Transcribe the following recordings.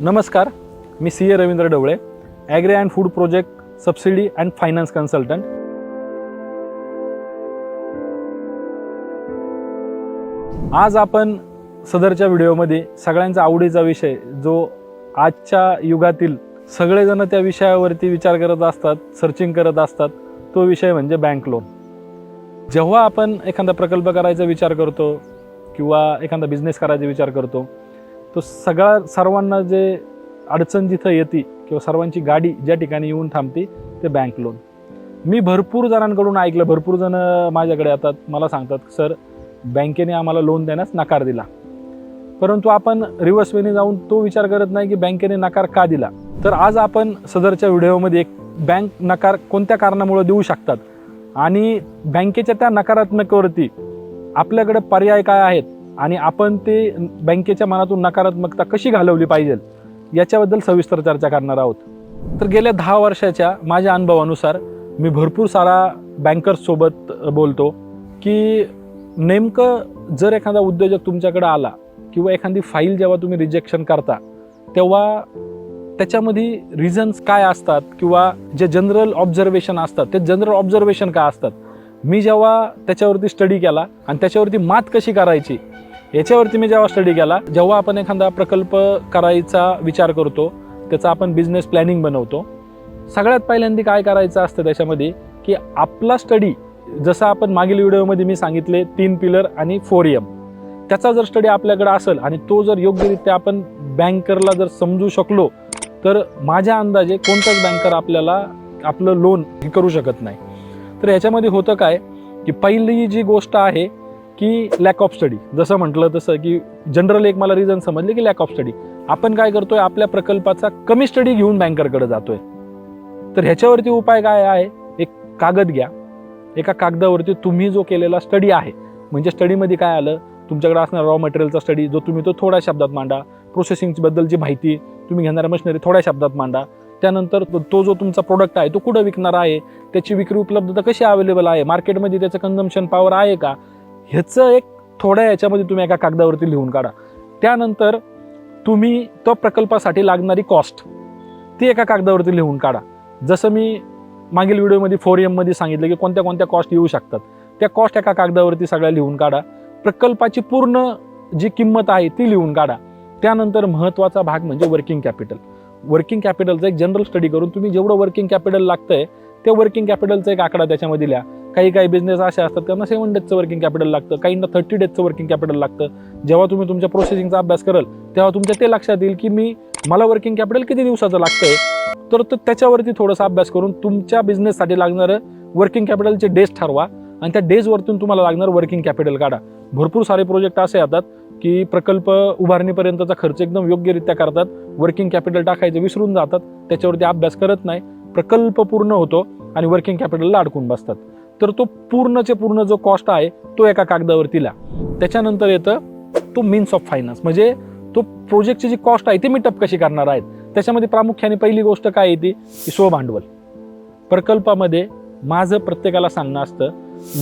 नमस्कार मी C A Ravindra Dhavale agro and food project subsidy and finance consultant. आज आपण सदरच्या व्हिडिओमध्ये सगळ्यांचा आवडीचा विषय जो आजच्या युगातील सगळेजण त्या विषयावरती विचार करत असतात सर्चिंग करत असतात तो विषय म्हणजे बँक लोन जेव्हा आपण एखादा प्रकल्प करायचा विचार करतो किंवा एखादा बिझनेस करायचा विचार करतो तो सगळा सर्वांना जे अडचण जिथं येते किंवा सर्वांची गाडी ज्या ठिकाणी येऊन थांबते ते बँक लोन मी भरपूर जणांकडून ऐकलं भरपूर जण माझ्याकडे येतात मला सांगतात सर बँकेने आम्हाला लोन देण्यास नकार दिला. परंतु आपण रिव्हर्स वेने जाऊन तो विचार करत नाही की बँकेने नकार का दिला. तर आज आपण सदरच्या व्हिडिओमध्ये एक बँक नकार कोणत्या कारणामुळे देऊ शकतात? आणि बँकेच्या त्या नकारात्मकवरती आपल्याकडे पर्याय काय आहेत? आणि आपण ते बँकेच्या मनातून नकारात्मकता कशी घालवली पाहिजे याच्याबद्दल सविस्तर चर्चा करणार आहोत. तर गेल्या दहा वर्षाच्या माझ्या अनुभवानुसार मी भरपूर सारा बँकर्ससोबत बोलतो की नेमकं जर एखादा उद्योजक तुमच्याकडे आला किंवा एखादी फाईल जेव्हा तुम्ही रिजेक्शन करता तेव्हा त्याच्यामध्ये रिझन्स काय असतात किंवा जे जनरल ऑब्झर्वेशन असतात ते जनरल ऑब्झर्वेशन काय असतात? मी जेव्हा त्याच्यावरती स्टडी केला आणि त्याच्यावरती मात कशी करायची याच्यावरती मी जेव्हा स्टडी केला जेव्हा आपण एखादा प्रकल्प करायचा विचार करतो त्याचा आपण बिझनेस प्लॅनिंग बनवतो सगळ्यात पहिल्यांदा काय करायचं असतं त्याच्यामध्ये की आपला स्टडी जसं आपण मागील व्हिडिओमध्ये मी सांगितले तीन पिलर आणि फोर एम त्याचा जर स्टडी आपल्याकडे असेल आणि तो जर योग्यरित्या आपण बँकरला जर समजू शकलो तर माझ्या अंदाजे कोणताच बँकर आपल्याला आपलं लोन हे करू शकत नाही. तर याच्यामध्ये होतं काय की पहिली जी गोष्ट आहे की लॅक ऑफ स्टडी जसं म्हटलं तसं की जनरल एक मला रिझन समजले की लॅक ऑफ स्टडी आपण काय करतोय? आपल्या प्रकल्पाचा कमी स्टडी घेऊन बँकरकडे जातोय. तर ह्याच्यावरती उपाय काय आहे? एक कागद घ्या. एका कागदावरती तुम्ही जो केलेला स्टडी आहे. म्हणजे स्टडीमध्ये काय आलं? तुमच्याकडे असणार रॉ मटेरियलचा स्टडी जो तुम्ही तो थोड्या शब्दात मांडा. प्रोसेसिंगबद्दलची माहिती तुम्ही घेणाऱ्या मशिनरी थोड्या शब्दात मांडा. त्यानंतर तो- तो जो तुमचा प्रोडक्ट आहे तो कुठं विकणार आहे? त्याची विक्री उपलब्धता कशी अवेलेबल आहे? मार्केटमध्ये त्याचं कन्झम्शन पॉवर आहे का? ह्याचं एक थोड्या याच्यामध्ये तुम्ही एका कागदावरती लिहून काढा. त्यानंतर तुम्ही तो प्रकल्पासाठी लागणारी कॉस्ट ती एका कागदावरती लिहून काढा. जसं मी मागील व्हिडिओमध्ये फोर एममध्ये सांगितलं की कोणत्या कोणत्या कॉस्ट येऊ शकतात. त्या कॉस्ट एका कागदावरती सगळ्या लिहून काढा. प्रकल्पाची पूर्ण जी किंमत आहे ती लिहून काढा. त्यानंतर महत्त्वाचा भाग म्हणजे वर्किंग कॅपिटल वर्किंग कॅपिटलचा एक जनरल स्टडी करून तुम्ही जेवढं वर्किंग कॅपिटल लागतंय ते वर्किंग कॅपिटलचा एक आकडा त्याच्यामध्ये लिहा. काही काही बिझनेस असे असतात त्यांना सेवन डेजचं वर्किंग कॅपिटल लागतं काहींना थर्टी डेजचं वर्किंग कॅपिटल लागतं. जेव्हा तुम्ही तुमच्या प्रोसेसिंगचा अभ्यास कराल तेव्हा तुमच्या ते लक्षात येईल की मी मला वर्किंग कॅपिटल किती दिवसाचं लागतंय? तर तो त्याच्यावरती थोडासा अभ्यास करून तुमच्या बिझनेससाठी लागणारं वर्किंग कॅपिटलचे डेज ठरवा आणि त्या डेजवरतून तुम्हाला लागणार वर्किंग कॅपिटल काढा. भरपूर सारे प्रोजेक्ट असे येतात की प्रकल्प उभारणीपर्यंतचा खर्च एकदम योग्यरित्या करतात वर्किंग कॅपिटल टाकायचं विसरून जातात त्याच्यावरती अभ्यास करत नाही प्रकल्प पूर्ण होतो आणि वर्किंग कॅपिटलला अडकून बसतात. तर तो पूर्णचे पूर्ण जो कॉस्ट आहे तो एका कागदावरती लिहा त्याच्यानंतर येतं तो मीन्स ऑफ फायनान्स म्हणजे तो प्रोजेक्टची जी कॉस्ट आहे ती मिटअप कशी करणार आहेत? त्याच्यामध्ये प्रामुख्याने पहिली गोष्ट काय येते की स्वभांडवल प्रकल्पामध्ये माझं प्रत्येकाला सांगणं असतं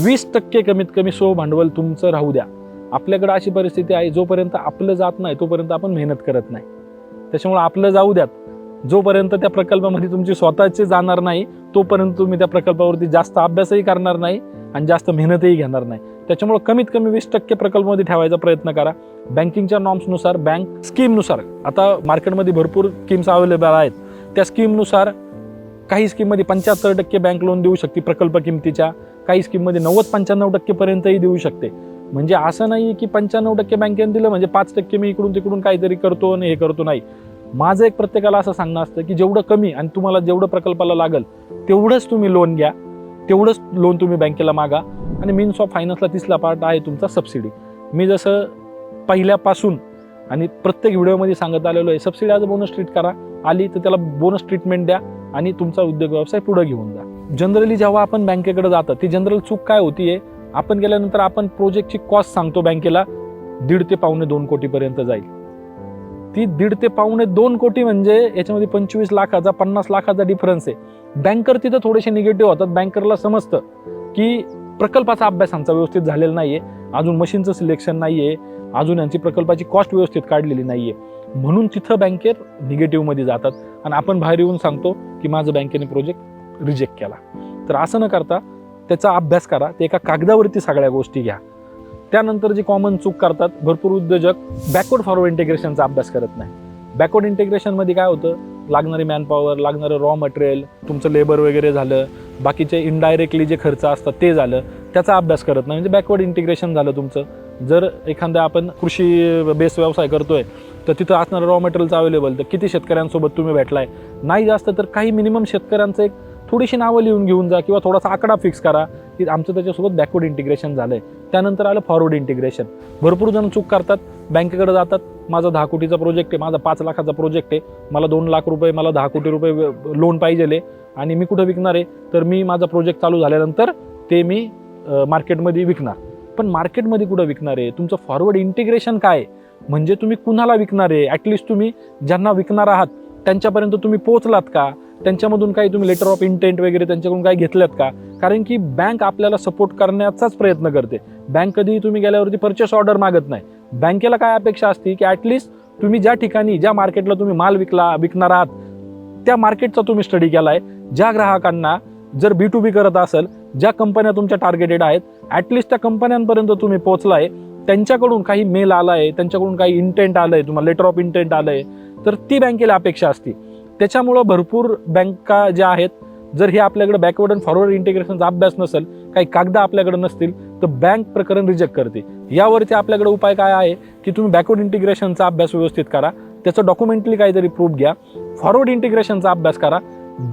वीस टक्के कमीत कमी स्वभांडवल तुमचं राहू द्या. आपल्याकडे अशी परिस्थिती आहे जोपर्यंत आपलं जात नाही तोपर्यंत आपण मेहनत करत नाही. त्याच्यामुळे आपलं जाऊ द्यात. जोपर्यंत त्या प्रकल्पामध्ये तुमची स्वतःचे जाणार नाही तोपर्यंत तुम्ही त्या प्रकल्पावरती जास्त अभ्यासही करणार नाही आणि जास्त मेहनतही घेणार नाही. त्याच्यामुळे कमीत कमी वीस टक्के प्रकल्पामध्ये ठेवायचा प्रयत्न करा. बँकिंगच्या नॉर्म्सनुसार बँक स्कीमनुसार आता मार्केटमध्ये भरपूर स्कीम्स अवेलेबल आहेत. त्या स्कीमनुसार काही स्कीममध्ये पंच्याहत्तर टक्के बँक लोन देऊ शकते प्रकल्प किमतीच्या. काही स्कीममध्ये नव्वद पंच्याण्णव टक्केपर्यंतही देऊ शकते. म्हणजे असं नाही की पंच्याण्णव टक्के बँकेने दिलं म्हणजे पाच टक्के मी इकडून तिकडून काहीतरी करतो आणि हे करतो नाही. माझं एक प्रत्येकाला असं सांगणं असतं की जेवढं कमी आणि तुम्हाला जेवढं प्रकल्पाला लागेल तेवढंच तुम्ही लोन घ्या. तेवढंच लोन तुम्ही बँकेला मागा. आणि मीन्स ऑफ फायनान्सला तिसरा पार्ट आहे तुमचा सबसिडी मी जसं पहिल्यापासून आणि प्रत्येक व्हिडिओमध्ये सांगत आलेलो आहे सबसिडी आज बोनस ट्रीट करा. आली तर त्याला बोनस ट्रीटमेंट द्या आणि तुमचा उद्योग व्यवसाय पुढे घेऊन जा. जनरली जेव्हा आपण बँकेकडे जातं ती जनरल चूक काय होतीये? आपण गेल्यानंतर आपण प्रोजेक्टची कॉस्ट सांगतो बँकेला दीड ते पावणे दोन कोटीपर्यंत जाईल. ती दीड ते पावणे दोन कोटी म्हणजे याच्यामध्ये पंचवीस लाखाचा पन्नास लाखाचा डिफरन्स आहे. बँकर तिथं थोडेसे निगेटिव्ह होतात. बँकरला समजतं की प्रकल्पाचा अभ्यास आमचा व्यवस्थित झालेला नाहीये. अजून मशीनचं सिलेक्शन नाहीये. अजून यांची प्रकल्पाची कॉस्ट व्यवस्थित काढलेली नाहीये. म्हणून तिथं बँकेत निगेटिव्हमध्ये जातात. आणि आपण बाहेर येऊन सांगतो की माझं बँकेने प्रोजेक्ट रिजेक्ट केला. तर असं न करता त्याचा अभ्यास करा. ते एका कागदावरती सगळ्या गोष्टी घ्या. त्यानंतर जी कॉमन चूक करतात भरपूर उद्योजक बॅकवर्ड फॉरवर्ड इंटिग्रेशनचा अभ्यास करत नाही. बॅकवर्ड इंटिग्रेशनमध्ये काय होतं? लागणारी मॅनपॉवर लागणारं रॉ मटेरियल तुमचं लेबर वगैरे झालं बाकीचे इनडायरेक्टली जे खर्च असतात ते झालं त्याचा अभ्यास करत नाही. म्हणजे बॅकवर्ड इंटिग्रेशन झालं तुमचं. जर एखादा आपण कृषी बेस व्यवसाय करतोय तर तिथं असणारं रॉ मटेरियलचं अवेलेबल तर किती शेतकऱ्यांसोबत तुम्ही भेटलाय? नाही जास्त तर काही मिनिमम शेतकऱ्यांचं एक थोडीशी नावं लिहून घेऊन जा किंवा थोडासा आकडा फिक्स करा की आमचं त्याच्यासोबत बॅकवर्ड इंटिग्रेशन झालंय. त्यानंतर आलं फॉरवर्ड इंटिग्रेशन भरपूर जण चूक करतात बँकेकडे जातात माझा दहा कोटीचा प्रोजेक्ट आहे माझा पाच लाखाचा प्रोजेक्ट आहे मला दोन लाख रुपये मला दहा कोटी रुपये लोन पाहिजेले आणि मी कुठं विकणार आहे? तर मी माझा प्रोजेक्ट चालू झाल्यानंतर ते मी मार्केटमध्ये विकणार. पण मार्केटमध्ये कुठं विकणार आहे? तुमचं फॉरवर्ड इंटिग्रेशन काय आहे? म्हणजे तुम्ही कुणाला विकणार आहे? ॲटलिस्ट तुम्ही ज्यांना विकणार आहात त्यांच्यापर्यंत तुम्ही पोहोचलात का? त्यांच्यामधून काही तुम्ही लेटर ऑफ इंटेंट वगैरे त्यांच्याकडून काही घेतल्यात का? कारण की बँक आपल्याला सपोर्ट करण्याचाच प्रयत्न करते. बँक कधीही तुम्ही गेल्यावरती परचेस ऑर्डर मागत नाही. बँकेला काय अपेक्षा असते की ॲटलिस्ट तुम्ही ज्या ठिकाणी ज्या मार्केटला तुम्ही माल विकला विकणार आहात त्या मार्केटचा तुम्ही स्टडी केला आहे ज्या ग्राहकांना जर बी टू बी करत असेल ज्या कंपन्या तुमच्या टार्गेटेड आहेत ॲटलिस्ट त्या कंपन्यांपर्यंत तुम्ही पोचलाय त्यांच्याकडून काही मेल आलाय त्यांच्याकडून काही इंटेंट आलंय तुम्हाला लेटर ऑफ इंटेंट आलंय. तर ती बँकेला अपेक्षा असते. त्याच्यामुळं भरपूर बँका ज्या आहेत जर हे आपल्याकडे बॅकवर्ड अँड फॉरवर्ड इंटिग्रेशनचा अभ्यास नसेल काही कागद आपल्याकडे नसतील तर बँक प्रकरण रिजेक्ट करते. यावरती आपल्याकडे उपाय काय आहे की तुम्ही बॅकवर्ड इंटिग्रेशनचा अभ्यास व्यवस्थित करा त्याचं डॉक्युमेंटली काहीतरी प्रूफ घ्या फॉरवर्ड इंटिग्रेशनचा अभ्यास करा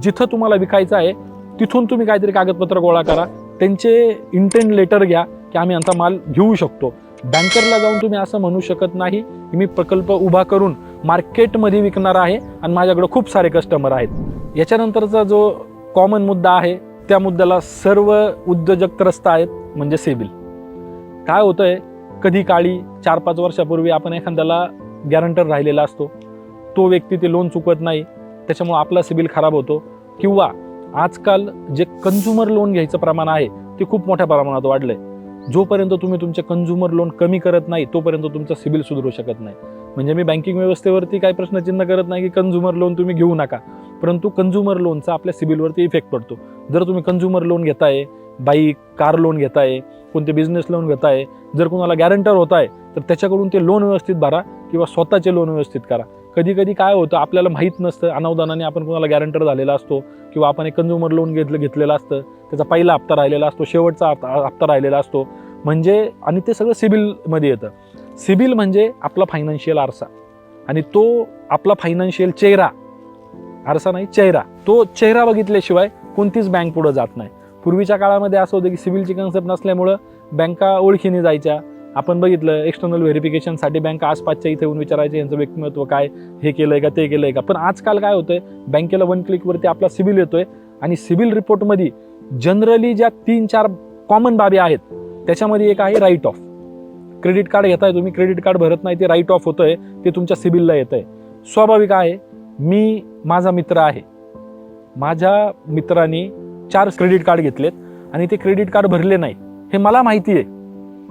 जिथं तुम्हाला विकायचं आहे तिथून तुम्ही काहीतरी कागदपत्र गोळा करा त्यांचे इंटेंट लेटर घ्या की आम्ही यांचा माल घेऊ शकतो. बँकरला जाऊन तुम्ही असं म्हणू शकत नाही की मी प्रकल्प उभा करून मार्केटमध्ये विकणार आहे आणि माझ्याकडं खूप सारे कस्टमर आहेत. याच्यानंतरचा जो कॉमन मुद्दा आहे त्या मुद्द्याला सर्व उद्योजक त्रस्त आहेत म्हणजे सिबिल. काय होतंय कधी काळी चार पाच वर्षापूर्वी आपण एखाद्याला गॅरंटर राहिलेला असतो. तो व्यक्ती ते लोन चुकवत नाही त्याच्यामुळे आपला सिबिल खराब होतो. किंवा आजकाल जे कन्झ्युमर लोन घ्यायचं प्रमाण आहे ते खूप मोठ्या प्रमाणात वाढलं आहे जोपर्यंत तुम्ही तुमचे कन्झ्युमर लोन कमी करत नाही तोपर्यंत तुमचा सिबिल सुधारू शकत नाही. म्हणजे मी बँकिंग व्यवस्थेवरती काही प्रश्नचिन्ह करत नाही की कन्झ्युमर लोन तुम्ही घेऊ नका. परंतु कन्झ्युमर लोनचा आपल्या सिबिलवरती इफेक्ट पडतो. जर तुम्ही कन्झ्युमर लोन घेताय बाईक कार लोन घेताय कोणते बिझनेस लोन घेताय जर कोणाला गॅरंटर होत आहे तर त्याच्याकडून ते लोन व्यवस्थित भरा किंवा स्वतःचे लोन व्यवस्थित करा. कधी कधी काय होतं आपल्याला माहीत नसतं अनावधानाने आपण कोणाला गॅरंटर झालेला असतो किंवा आपण एक कन्झ्युमर लोन घेतलं घेतलेलं असतं त्याचा पहिला हप्ता राहिलेला असतो शेवटचा हप्ता हप्ता राहिलेला असतो. म्हणजे आणि ते सगळं सिबिलमध्ये येतं. सिबिल म्हणजे आपला फायनान्शियल आरसा. आणि तो आपला फायनान्शियल चेहरा आरसा नाही चेहरा. तो चेहरा बघितल्याशिवाय कोणतीच बँक पुढं जात नाही. पूर्वीच्या काळामध्ये असं होतं की सिबिलची कन्सेप्ट नसल्यामुळं बँका ओळखीने जायच्या. आपण बघितलं एक्सटर्नल व्हेरिफिकेशनसाठी बँका आसपासच्या इथे येऊन विचारायचे यांचं व्यक्तिमत्व काय? हे केलंय का? ते केलंय का? पण आजकाल काय होतंय बँकेला वन क्लिकवरती आपला सिबिल येतोय आणि सिबिल रिपोर्टमध्ये जनरली ज्या तीन चार कॉमन बाबी आहेत त्याच्यामध्ये एक आहे राईट ऑफ क्रेडिट कार्ड घेताय तुम्ही क्रेडिट कार्ड भरत नाही ते राईट ऑफ होतं आहे ते तुमच्या सिबिलला येत आहे स्वाभाविक आहे मी माझा मित्र आहे. माझ्या मित्राने चार क्रेडिट कार्ड घेतलेत आणि ते क्रेडिट कार्ड भरले नाही. हे मला माहिती आहे.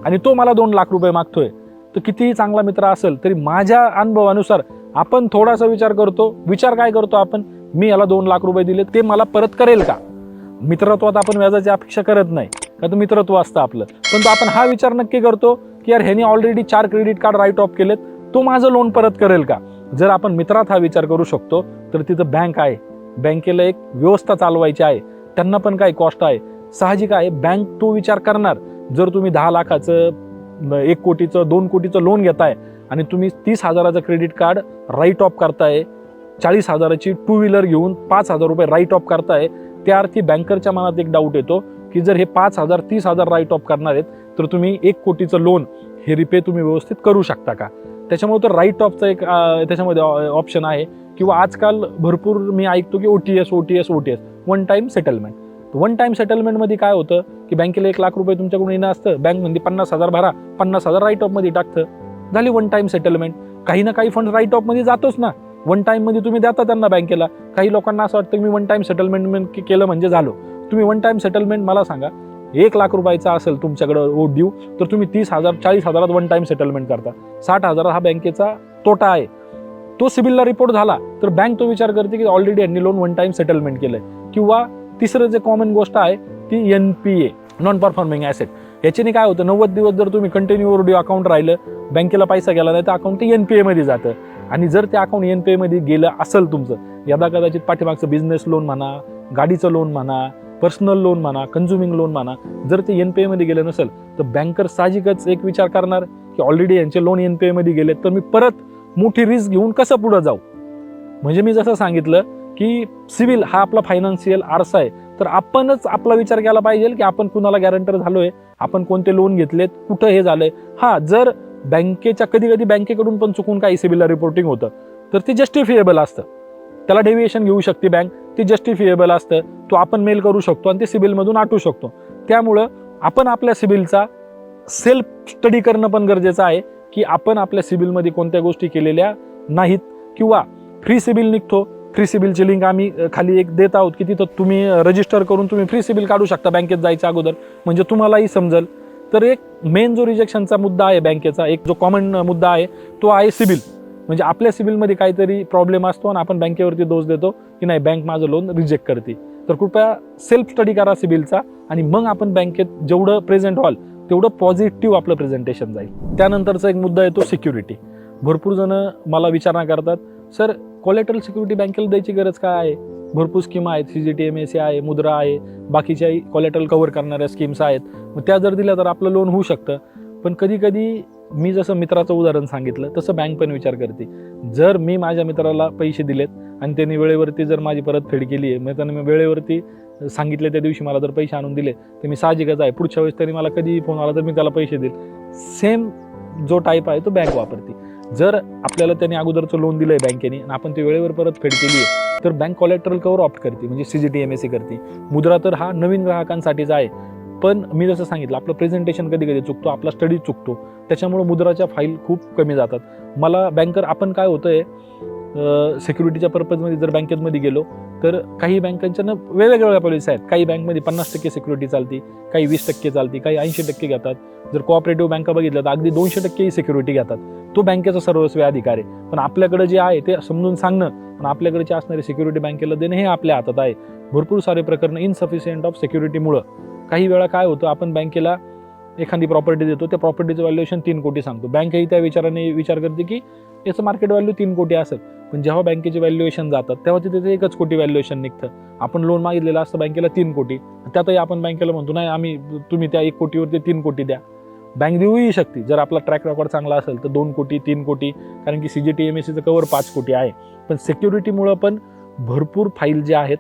आणि तो मला दोन लाख रुपये मागतोय. तर कितीही चांगला मित्र असेल तरी माझ्या अनुभवानुसार आपण थोडासा विचार करतो. विचार काय करतो आपण? मी याला दोन लाख रुपये दिले ते मला परत करेल का? मित्रत्वात आपण व्याजाची अपेक्षा करत नाही. का तर मित्रत्व असतं आपलं. पण आपण हा विचार नक्की करतो की यार ह्याने ऑलरेडी चार क्रेडिट कार्ड राईट ऑफ केलेत तो माझं लोन परत करेल का? जर आपण मित्रात हा विचार करू शकतो तर तिथं बँक आहे. बँकेला एक व्यवस्था चालवायची आहे. त्यांना पण काही कॉस्ट आहे. साहजिक आहे बँक तो विचार करणार. जर तुम्ही दहा लाखाचं एक कोटीचं दोन कोटीचं लोन घेताय आणि तुम्ही तीस हजाराचं क्रेडिट कार्ड राईट ऑफ करताय चाळीस हजाराची टू व्हीलर घेऊन पाच हजार रुपये राईट ऑफ करताय त्या अर्थी बँकरच्या मनात एक डाऊट येतो की जर हे पाच हजार तीस हजार राईट ऑफ करणार आहेत तर तुम्ही एक कोटीचं लोन हे रिपे तुम्ही व्यवस्थित करू शकता का? त्याच्यामुळे तर राईट ऑफचा एक त्याच्यामध्ये ऑप्शन आहे. किंवा आजकाल भरपूर मी ऐकतो की O T S O T S O T S one time settlement one time सेटलमेंटमध्ये काय होतं की बँकेला एक लाख रुपये तुमच्याकडून येणं असतं. बँक म्हणजे पन्नास हजार भरा पन्नास हजार राईट ऑफमध्ये टाकतं. झाली वन टाईम सेटलमेंट काही ना काही फंड राईट ऑफमध्ये जातोच ना. वन टाईममध्ये तुम्ही देता त्यांना बँकेला. काही लोकांना असं वाटतं की मी वन टाईम सेटलमेंट केलं म्हणजे झालो. तुम्ही वन टाईम सेटलमेंट मला सांगा. एक लाख रुपयाचा असेल तुमच्याकडं ओ ड्यू तर तुम्ही तीस हजार चाळीस हजारात वन टाईम सेटलमेंट करता. साठ हजारात हा बँकेचा तोटा आहे. तो सिबिलला रिपोर्ट झाला तर बँक तो विचार करते की ऑलरेडी यांनी लोन वन टाइम सेटलमेंट केलंय. किंवा तिसरं जे कॉमन गोष्ट आहे ती N P A non performing asset याच्याने काय होतं नव्वद दिवस जर तुम्ही कंटिन्यू ओव्हरड्यू अकाउंट राहिलं बँकेला पैसा गेला नाही तर अकाउंट ते एन पी एमध्ये जातं. आणि जर ते अकाउंट एन पी एमध्ये गेलं असेल तुमचं यदा कदाचित पाठीमागचं बिझनेस लोन म्हणा गाडीचं लोन म्हणा पर्सनल लोन म्हणा कन्झ्युमिंग लोन म्हणा जर ते एन पी एमध्ये गेलं नसेल तर बँकर साहजिकच एक विचार करणार की ऑलरेडी यांचे लोन एन पी एमध्ये गेले तर मी परत मोठी रिस्क घेऊन कसं पुढं जाऊ? म्हणजे मी जसं सांगितलं की सिव्हिल हा आपला फायनान्शियल आरसा आहे तर आपणच आपला विचार केला पाहिजे की आपण कुणाला गॅरंटर झालोय आपण कोणते लोन घेतलेत कुठं हे झालंय? हा जर बँकेच्या कधी कधी बँकेकडून पण चुकून काही सिव्हिलला रिपोर्टिंग होतं तर ते जस्टिफिएबल असतं. त्याला डेव्हिएशन घेऊ शकते बँक ते जस्टिफिएबल असतं. तो आपण मेल करू शकतो आणि ते सिबिलमधून आटू शकतो. त्यामुळं आपण आपल्या सिबिलचा सेल्फ स्टडी करणं पण गरजेचं आहे की आपण आपल्या सिबिलमध्ये कोणत्या गोष्टी केलेल्या नाहीत किंवा फ्री सिबिल निघतो. फ्री सिबिलची लिंक आम्ही खाली एक देत आहोत की तिथं तुम्ही रजिस्टर करून तुम्ही फ्री सिबिल काढू शकता बँकेत जायच्या अगोदर. म्हणजे तुम्हालाही समजेल. तर एक मेन जो रिजेक्शनचा मुद्दा आहे बँकेचा एक जो कॉमन मुद्दा आहे तो आहे सिबिल म्हणजे आपल्या सिबिलमध्ये काहीतरी प्रॉब्लेम असतो आणि आपण बँकेवरती दोष देतो की नाही बँक माझं लोन रिजेक्ट करते. तर कृपया सेल्फ स्टडी करा सिबिलचा आणि मग आपण बँकेत जेवढं प्रेझेंट व्हाल तेवढं पॉझिटिव्ह आपलं प्रेझेंटेशन जाईल. त्यानंतरचा एक मुद्दा येतो सिक्युरिटी भरपूर जण मला विचारणा करतात सर कोलेटरल सिक्युरिटी बँकेला द्यायची गरज काय आहे? भरपूर स्कीम आहेत C G T M S आहे मुद्रा आहे बाकीच्याही कोलेटरल कव्हर करणाऱ्या स्कीम्स आहेत. मग त्या जर दिल्या तर आपलं लोन होऊ शकतं. पण कधी कधी मी जसं मित्राचं उदाहरण सांगितलं तसं बँक पण विचार करते. जर मी माझ्या मित्राला पैसे दिलेत आणि त्यांनी वेळेवरती जर माझी परतफेड केली आहे मग त्यांना मी वेळेवरती सांगितले त्या दिवशी मला जर पैसे आणून दिले तर मी साहजिकच आहे. पुढच्या वेळेस त्यांनी मला कधीही फोन आला तर मी त्याला पैसे देईल. सेम जो टाईप आहे तो बँक वापरते. जर आपल्याला त्यांनी अगोदरचं लोन दिलं आहे बँकेने आणि आपण ते वेळेवर परतफेड केली आहे तर बँक कॉलेक्ट्रल कवर ऑप्ट करते. म्हणजे C G T M S C करते. मुद्रा तर हा नवीन ग्राहकांसाठीच आहे. पण मी जसं सांगितलं आपलं प्रेझेंटेशन कधी कधी चुकतो आपला स्टडी चुकतो. त्याच्यामुळे मुद्राच्या फाईल खूप कमी जातात. मला बँकर आपण काय होतंय सिक्युरिटीच्या पर्पजमध्ये जर बँकेमध्ये गेलो तर काही बँकांच्या ना वेगवेगळ्या पॉलिसी आहेत. काही बँकमध्ये पन्नास टक्के सिक्युरिटी चालते काही वीस टक्के चालते काही ऐंशी टक्के घेतात. जर कोऑपरेटिव्ह बँका बघितल्या तर अगदी दोनशे टक्केही सिक्युरिटी घेतात. तो बँकेचा सर्वस्वी अधिकार आहे. पण आपल्याकडे जे आहे ते समजून सांगणं आणि आपल्याकडचे असणारी सिक्युरिटी बँकेला देणं हे आपल्या हातात आहे. भरपूर सारे प्रकरणं इनसफिशियंट ऑफ सिक्युरिटीमुळं काही वेळा काय होतं आपण बँकेला एखादी प्रॉपर्टी देतो त्या प्रॉपर्टीचं व्हॅल्युएशन तीन कोटी सांगतो. बँकही त्या विचाराने विचार करते की याचं मार्केट व्हॅल्यू तीन कोटी असेल. पण जेव्हा बँकेचे व्हॅल्युएशन जातात तेव्हा तिथे ते एकच कोटी व्हॅल्युएशन निघतं. आपण लोन मागितलेलं असतं बँकेला तीन कोटी. त्यातही आपण बँकेला म्हणतो नाही आम्ही तुम्ही त्या एक कोटीवरती तीन कोटी द्या. बँक देऊही शकते. जर आपला ट्रॅक रेकॉर्ड चांगला असेल तर दोन कोटी तीन कोटी कारण की C G T M S सीचं कवर पाच कोटी आहे. पण सिक्युरिटीमुळं पण भरपूर फाईल ज्या आहेत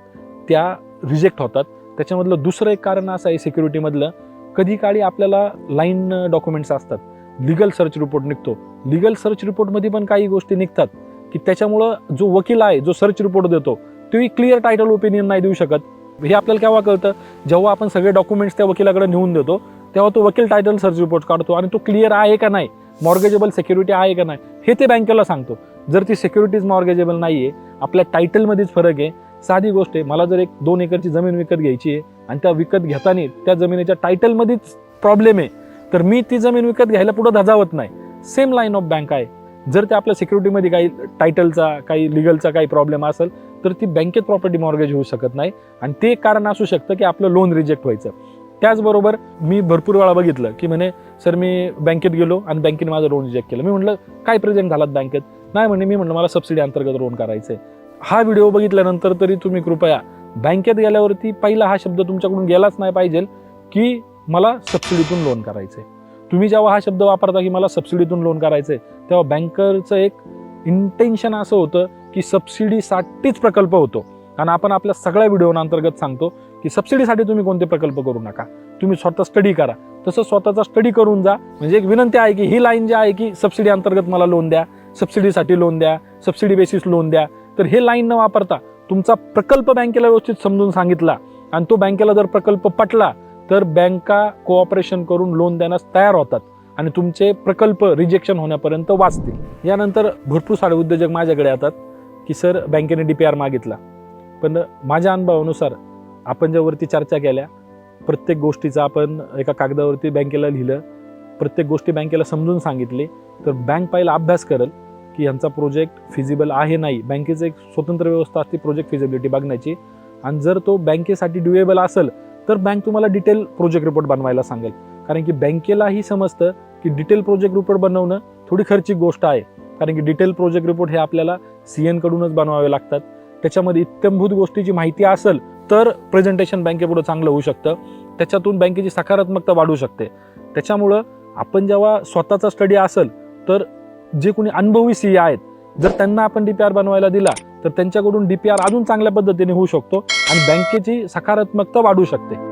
त्या रिजेक्ट होतात. त्याच्यामधलं दुसरं एक कारण असं आहे सिक्युरिटीमधलं कधी काळी आपल्याला लाईन डॉक्युमेंट्स असतात. लिगल सर्च रिपोर्ट निघतो. लिगल सर्च रिपोर्टमध्ये पण काही गोष्टी निघतात की त्याच्यामुळं जो वकील आहे जो सर्च रिपोर्ट देतो तोही क्लिअर टायटल ओपिनियन नाही देऊ शकत. हे आपल्याला केव्हा कळतं? जेव्हा आपण सगळे डॉक्युमेंट्स त्या वकिलाकडे नेऊन देतो तेव्हा तो वकील टायटल सर्च रिपोर्ट काढतो आणि तो क्लिअर आहे का नाही? मॉर्गेजेबल सिक्युरिटी आहे का नाही? हे ते बँकेला सांगतो. जर ती सिक्युरिटीज मॉर्गेजेबल नाही आहे आपल्या टायटलमध्येच फरक आहे. साधी गोष्ट आहे मला जर एक दोन एकरची जमीन विकत घ्यायची आहे आणि त्या विकत घेताना त्या जमिनीच्या टायटलमध्येच प्रॉब्लेम आहे तर मी ती जमीन विकत घ्यायला पुढं धजावत नाही. सेम लाईन ऑफ बँक आहे. जर ते आपल्या सिक्युरिटीमध्ये काही टायटलचा काही लिगलचा काही प्रॉब्लेम असेल तर ती बँकेत प्रॉपर्टी मॉर्गेज होऊ शकत नाही आणि ते कारण असू शकतं की आपलं लोन रिजेक्ट व्हायचं. त्याचबरोबर मी भरपूर वेळा बघितलं की म्हणे सर मी बँकेत गेलो आणि बँकेने माझं लोन रिजेक्ट केलं. मी म्हटलं काय प्रेझेंट झालात बँकेत नाही म्हणे मी म्हटलं मला सबसिडी अंतर्गत लोन करायचं आहे हा व्हिडिओ बघितल्यानंतर तरी तुम्ही कृपया बँकेत गेल्यावरती पहिला हा शब्द तुमच्याकडून गेलाच नाही पाहिजे की मला सबसिडीतून लोन करायचं आहे तुम्ही जेव्हा हा शब्द वापरता की मला सबसिडीतून लोन करायचं आहे तेव्हा बँकरचं एक इंटेन्शन असं होतं की सबसिडीसाठीच प्रकल्प होतो. आणि आपण आपल्या सगळ्या व्हिडिओ अंतर्गत सांगतो की सबसिडीसाठी तुम्ही कोणते प्रकल्प करू नका. तुम्ही स्वतः स्टडी करा. तसं स्वतःचा स्टडी करून जा. म्हणजे एक विनंती आहे की ही लाईन जी आहे की सबसिडी अंतर्गत मला लोन द्या. सबसिडीसाठी लोन द्या. सबसिडी बेसिस लोन द्या. तर हे लाईन न वापरता तुमचा प्रकल्प बँकेला व्यवस्थित समजून सांगितला. आणि तो बँकेला जर प्रकल्प पटला तर बँका कोऑपरेशन करून लोन देण्यास तयार होतात आणि तुमचे प्रकल्प रिजेक्शन होण्यापर्यंत वाचतील. यानंतर भरपूर सारे उद्योजक माझ्याकडे येतात की सर बँकेने डी पी आर मागितला. पण माझ्या अनुभवानुसार आपण ज्यावरती चर्चा केल्या प्रत्येक गोष्टीचं आपण एका कागदावरती बँकेला लिहिलं प्रत्येक गोष्टी बँकेला समजून सांगितली तर बँक पहिला अभ्यास करेल की यांचा प्रोजेक्ट फिजिबल आहे नाही बँकेचं एक स्वतंत्र व्यवस्था असते प्रोजेक्ट फिजिबिलिटी बघण्याची. आणि जर तो बँकेसाठी ड्युएबल असेल तर बँक तुम्हाला डिटेल प्रोजेक्ट रिपोर्ट बनवायला सांगेल. कारण की बँकेलाही समजतं की डिटेल प्रोजेक्ट रिपोर्ट बनवणं थोडी खर्चिक गोष्ट आहे. कारण की डिटेल प्रोजेक्ट रिपोर्ट हे आपल्याला सी एनकडूनच बनवावे लागतात. त्याच्यामध्ये इत्यंभूत गोष्टीची माहिती असेल तर प्रेझेंटेशन बँकेपुढे चांगलं होऊ शकतं. त्याच्यातून बँकेची सकारात्मकता वाढू शकते. त्याच्यामुळं आपण जेव्हा स्वतःचा स्टडी असेल तर जे कोणी अनुभवी सी आहेत जर त्यांना आपण डी पी आर बनवायला दिला तर त्यांच्याकडून डी पी आर अजून चांगल्या पद्धतीने होऊ शकतो आणि बँकेची सकारात्मकता वाढू शकते.